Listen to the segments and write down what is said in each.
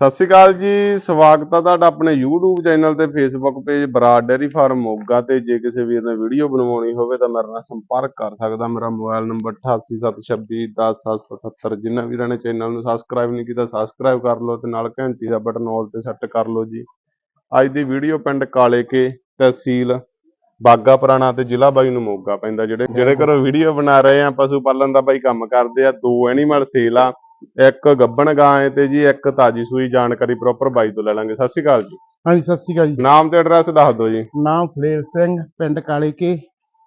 ਸਤਿ ਸ਼੍ਰੀ ਅਕਾਲ ਜੀ, ਸਵਾਗਤ ਹੈ ਤੁਹਾਡਾ ਆਪਣੇ YouTube ਚੈਨਲ ਤੇ Facebook page Brar dairy farm Moga ਤੇ। ਜੇ ਕਿਸੇ ਵੀਰ ਨੇ ਵੀਡੀਓ ਬਣਵਾਉਣੀ ਹੋਵੇ ਤਾਂ ਮੇਰੇ ਨਾਲ ਸੰਪਰਕ ਕਰ ਸਕਦਾ। ਮੇਰਾ ਮੋਬਾਈਲ ਨੰਬਰ 8876210777 ਜਿਨ੍ਹਾਂ ਵੀਰਾਂ ਨੇ ਚੈਨਲ ਨੂੰ ਸਬਸਕ੍ਰਾਈਬ ਨਹੀਂ ਕੀਤਾ ਸਬਸਕ੍ਰਾਈਬ ਕਰ ਲਓ ਤੇ ਨਾਲ ਘੰਟੀ ਦਾ ਬਟਨ ਆਲ ਤੇ ਸੈੱਟ ਕਰ ਲਓ ਜੀ। ਅੱਜ ਦੀ ਵੀਡੀਓ ਪਿੰਡ ਕਾਲੇ ਕੇ ਤਹਿਸੀਲ ਬਾਗਾ ਪੁਰਾਣਾ ਤੇ ਜ਼ਿਲ੍ਹਾ ਬਾਈ ਨੂੰ ਮੋਗਾ ਪੈਂਦਾ, ਜਿਹੜੇ ਜਿਹੜੇ ਘਰੋਂ ਵੀਡੀਓ ਬਣਾ ਰਹੇ ਆ, ਪਸ਼ੂ ਪਾਲਣ ਦਾ ਬਾਈ ਕੰਮ ਕਰਦੇ ਆ, ਦੋ ਐਨੀਮਲ ਸੇਲ ਆ। ਇੱਕ ਗੱਬਣ ਗਾਂ ਤੇ ਜੀ ਇੱਕ ਤਾਜੀ ਸੂਈ ਜਾਣਕਾਰੀ ਪ੍ਰੋਪਰ ਬਾਈ ਤੋਂ ਲੈ ਲਾਂਗੇ। ਸਤਿ ਸ਼੍ਰੀ ਅਕਾਲ ਜੀ। ਹਾਂਜੀ ਸਤਿ ਸ਼੍ਰੀ ਅਕਾਲ ਜੀ। ਨਾਮ ਤੇ ਐਡਰੈਸ ਦੱਸ ਦਿਓ ਜੀ। ਨਾਮ ਫਲੇਰ ਸਿੰਘ ਪਿੰਡ ਕਾਲੇ ਕੇ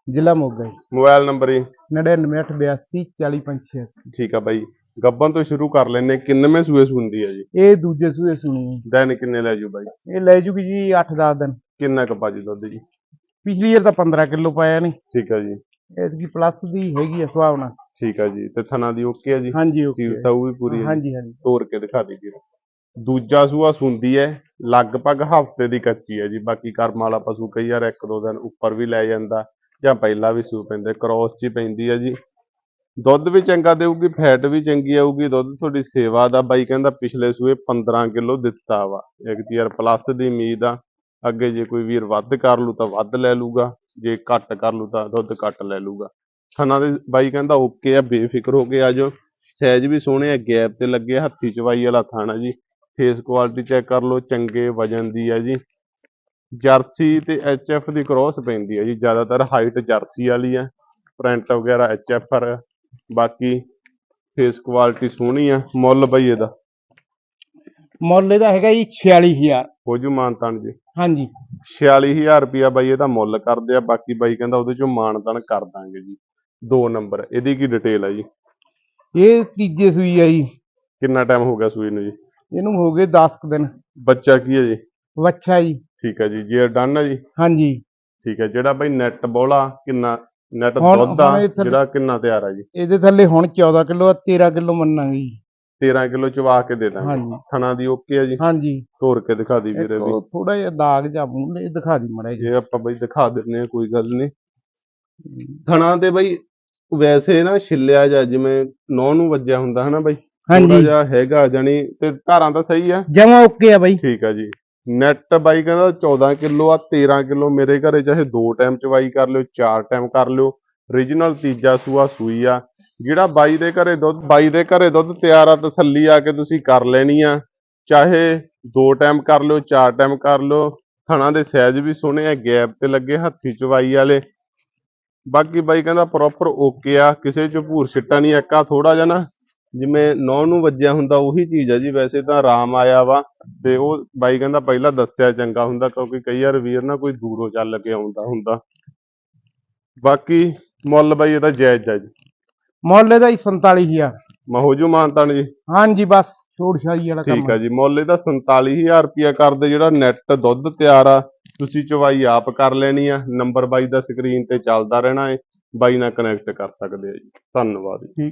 ਜ਼ਿਲ੍ਹਾ ਮੋਗਾ ਜੀ। ਮੋਬਾਈਲ ਨੰਬਰ ਜੀ। 9982 4085 ਠੀਕ ਆ ਬਾਈ। ਗੱਬਣ ਤੋਂ ਸ਼ੁਰੂ ਕਰ ਲੈਨੇ ਕਿੰਨਵੇਂ ਸੂਏ ਹੁੰਦੀ ਹੈ ਜੀ? ਇਹ ਦੂਜੇ ਸੂਏ ਸੁਣੀ। ਦਿਨ ਕਿੰਨੇ ਲੈ ਜੂ ਬਾਈ? ਇਹ ਲੈ ਜੂਗੀ ਜੀ 8-10 ਦਿਨ। ਕਿੰਨਾ ਕੁ ਭਾਜੀ ਦੁੱਧ ਜੀ? ਪਿਛਲੀ ਵਾਰ ਤਾਂ 15 ਕਿਲੋ ਪਾਇਆ ਨਹੀਂ ਠੀਕ ਆ ਜੀ। ਐਤਕੀ ਪਲੱਸ ਦੀ ਹੈਗੀ ਆ ਸੁਭਾਵਨਾ ਠੀਕ ਆ ਜੀ ਤੇ ਥਣਾ ਦੀ ਓਕੇ ਆ ਜੀ? ਹਾਂਜੀ ਓਕੇ ਸੀਲ ਸਾਊ ਵੀ ਪੂਰੀ ਹੈ। ਹਾਂਜੀ ਹਾਂਜੀ। ਤੋੜ ਕੇ ਦਿਖਾ ਦੀ ਵੀਰ। ਦੂਜਾ ਸੂਆ ਸੁੰਦੀ ਹੈ ਲਗਭਗ ਹਫ਼ਤੇ ਦੀ ਕੱਚੀ ਹੈ ਜੀ। ਬਾਕੀ ਕਰਮ ਵਾਲਾ ਪਸ਼ੂ ਕਈ ਵਾਰ ਇੱਕ ਦੋ ਦਿਨ ਉੱਪਰ ਵੀ ਲੈ ਜਾਂਦਾ ਜਾਂ ਪਹਿਲਾਂ ਵੀ ਸੂ ਪੈਂਦੇ ਕ੍ਰੋਸ ਚ ਹੀ ਪੈਂਦੀ ਹੈ ਜੀ। ਦੁੱਧ ਵੀ ਚੰਗਾ ਦੇਊਗੀ ਫੈਟ ਵੀ ਚੰਗੀ ਆਊਗੀ। ਦੁੱਧ ਤੁਹਾਡੀ ਸੇਵਾ ਦਾ ਬਾਈ ਕਹਿੰਦਾ ਪਿਛਲੇ ਸੂਏ 15 ਕਿਲੋ ਦਿੱਤਾ ਵਾ। ਇੱਕ ਯਾਰ ਪਲੱਸ ਦੀ ਉਮੀਦ ਆ। ਅੱਗੇ ਜੇ ਕੋਈ ਵੀਰ ਵੱਧ ਕਰ ਲੂ ਤਾਂ ਵੱਧ ਲੈ ਲੂਗਾ। ਜੇ ਘੱਟ ਕਰ ਲੂ ਤਾਂ ਦੁੱਧ ਘੱਟ ਲੈ ਲੂਗਾ। ਥਣਾ ਦੇ ਬਾਈ ਕਹਿੰਦਾ ਓਕੇ ਆ ਬੇਫਿਕਰ ਹੋ ਕੇ ਆ ਜਾਓ। ਸਾਈਜ਼ ਵੀ ਸੋਹਣੇ ਆ ਗੈਪ ਤੇ ਲੱਗੇ ਹੱਥੀ ਚਵਾਈ ਵਾਲਾ ਥਾਣਾ ਜੀ। ਫੇਸ ਕੁਆਲਿਟੀ ਚੈੱਕ ਕਰ ਲਓ ਚੰਗੇ ਵਜਨ ਦੀ ਹੈ ਜੀ। ਜਰਸੀ ਤੇ ਐਚਐਫ ਦੀ ਕ੍ਰੋਸ ਪੈਂਦੀ ਹੈ ਜੀ ਜ਼ਿਆਦਾਤਰ ਹਾਈਟ ਜਰਸੀ ਵਾਲੀ ਹੈ ਪ੍ਰਿੰਟ ਵਗੈਰਾ ਐਚਐਫ ਆ। ਬਾਕੀ ਫੇਸ ਕੁਆਲਿਟੀ ਸੋਹਣੀ ਆ ਮੁੱਲ ਬਈ ਇਹਦਾ। ਮੁੱਲ ਇਹਦਾ ਹੈਗਾ ਜੀ 46000 ਹੋ ਜੂ ਮਾਨਤਾਨ ਜੀ। ਹਾਂਜੀ। 46000 ਰੁਪਿਆ ਬਾਈ ਇਹਦਾ ਮੁੱਲ ਕਰਦੇ ਆ ਬਾਕੀ ਬਾਈ ਕਹਿੰਦਾ ਉਹਦੇ ਚੋਂ ਮਾਨਤਾਨ ਕਰ ਦਾਂਗੇ ਜੀ। ਦੋ ਨੰਬਰ ਇਹਦੀ ਕੀ ਡਿਟੇਲ ਹੈ ਜੀ? ਇਹ ਤੀਜੇ ਸੂਈ ਆ ਜੀ। ਕਿੰਨਾ ਟਾਈਮ ਹੋ ਗਿਆ ਸੂਈ ਨੂੰ ਜੀ? ਇਹਨੂੰ ਹੋ ਗਏ 10 ਕੁ ਦਿਨ। ਬੱਚਾ ਕੀ ਹੈ ਜੀ? ਵੱਛਾ ਜੀ। ਠੀਕ ਹੈ ਜੀ ਜੇ ਡਨ ਹੈ ਜੀ? ਹਾਂਜੀ। ਠੀਕ ਹੈ ਜਿਹੜਾ ਬਾਈ ਨੈਟ ਬੋਲਾ ਕਿੰਨਾ ਨੈਟ ਹੁਣ- ਦੁੱਧ ਆ ਹੁਣ ਇਹ ਥੱਲੇ- ਜਿਹੜਾ ਕਿੰਨਾ ਤਿਆਰ ਆ ਜੀ? ਇਹਦੇ ਥੱਲੇ ਹੁਣ 14 ਕਿਲੋ 13 ਕਿਲੋ ਮੰਨਾਂਗੇ ਜੀ। 13 ਕਿਲੋ ਚਵਾ ਕੇ ਦੇ ਦਾਂਗੇ। ਹਾਂਜੀ। ਥਣਾ ਦੀ ਓਕੇ ਆ ਜੀ? ਹਾਂਜੀ। ਤੋੜ ਕੇ ਦਿਖਾ ਦੀ ਵੀਰੇ ਵੀ। ਥੋੜਾ ਜਿਹਾ ਦਾਗ ਜਾਂ ਮੂੰਹ ਦਿਖਾ ਦੀ ਮੜਾ ਜੀ ਜੇ ਆਪਾਂ ਬਈ ਦਿਖਾ ਦਿੰਨੇ ਆ ਕੋਈ ਗੱਲ ਨਹੀਂ। ਥਣਾ ਤੇ ਬਈ ਵੈਸੇ ਨਾ ਛਿੱਲਿਆ ਜਾ ਜਿਵੇਂ ਨੌ ਨੂੰ ਵੱਜਿਆ ਹੁੰਦਾ ਹਨਾ ਬਈ ਥੋੜਾ ਹਾਂਜੀ। ਜਿਹਾ ਹੈਗਾ ਜਾਨੀ ਤੇ ਧਾਰਾਂ ਤਾਂ ਸਹੀ ਆ। ਜਮਾ ਓਕੇ ਆ ਬਾਈ। ਠੀਕ ਆ ਜੀ। ਨੈਟ ਬਾਈ ਕਹਿੰਦਾ 14 ਕਿਲੋ ਆ 13 ਕਿਲੋ ਮੇਰੇ ਘਰੇ ਚਾਹੇ ਦੋ ਟਾਈਮ ਚਵਾਈ ਕਰ ਲਿਓ ਚਾਰ ਟਾਈਮ ਕਰ ਲਿਓ। Origignal ਤੀਜਾ ਸੂਆ ਸੂਈ ਆ। ਜਿਹੜਾ ਬਾਈ ਦੇ ਘਰੇ ਦੁੱਧ ਬਾਈ ਦੇ ਘਰੇ ਦੁੱਧ ਤਿਆਰ ਆ ਤਸੱਲੀ ਆ ਕੇ ਤੁਸੀਂ ਕਰ ਲੈਣੀ ਆ। ਚਾਹੇ ਦੋ ਟਾਈਮ ਕਰ ਲਿਓ ਚਾਰ ਟਾਈਮ ਕਰ ਲਿਓ। ਥਣਾ ਦੇ ਸਾਈਜ਼ ਵੀ ਸੋਹਣੇ ਆ ਗੈਪ ਤੇ ਲੱਗੇ ਹੱਥੀ ਚਵਾਈ ਵਾਲੇ। ਬਾਕੀ ਬਾਈ ਕਹਿੰਦਾ ਪ੍ਰੋਪਰ ਓਕੇ ਆ ਕਿਸੇ ਚ ਭੂਰ ਛਿੱਟਾ ਨਹੀਂ ਇੱਕਾ ਥੋੜਾ ਜਿਹਾ ਨਾ ਜਿਵੇਂ ਨੌ ਨੂੰ ਵੱਜਿਆ ਹੁੰਦਾ ਉਹੀ ਚੀਜ਼ ਆ ਜੀ ਵੈਸੇ ਤਾਂ ਆਰਾਮ ਆਇਆ ਵਾ ਤੇ ਉਹ ਬਾਈ ਕਹਿੰਦਾ ਪਹਿਲਾਂ ਦੱਸਿਆ ਚੰਗਾ ਹੁੰਦਾ ਕਿਉਂਕਿ ਕਈ ਵਾਰ ਵੀਰ ਨਾ ਕੋਈ ਦੂਰੋਂ ਚੱਲ ਕੇ ਆਉਂਦਾ ਹੁੰਦਾ। ਬਾਕੀ ਮੁੱਲ ਬਾਈ ਇਹਦਾ ਜਾਇਜ਼ ਆ ਜੀ। ਮੁੱਲ ਇਹਦਾ ਹੀ 47000 ਮਹੋਜੂ ਮਾਨਤਾਨ ਜੀ ਹਾਂਜੀ ਬਸ ਛੋੜ ਛਾਈ ਵਾਲਾ ਕੰਮ ਠੀਕ ਆ ਜੀ ਮੁੱਲ ਇਹਦਾ 47000 ਰੁਪਿਆ ਕਰਦੇ ਜਿਹੜਾ ਨੈਟ ਦੁੱਧ ਤਿਆਰ ਆ। ਤੁਸੀਂ ਚਵਾਈ ਆਪ ਕਰ ਲੈਣੀ ਆ ਨੰਬਰ ਬਾਈ ਦਾ ਸਕਰੀਨ ਤੇ ਚੱਲਦਾ ਰਹਿਣਾ ਹੈ ਬਾਈ ਨਾਲ ਕਨੈਕਟ ਕਰ ਸਕਦੇ ਆ ਜੀ। ਧੰਨਵਾਦ ਜੀ।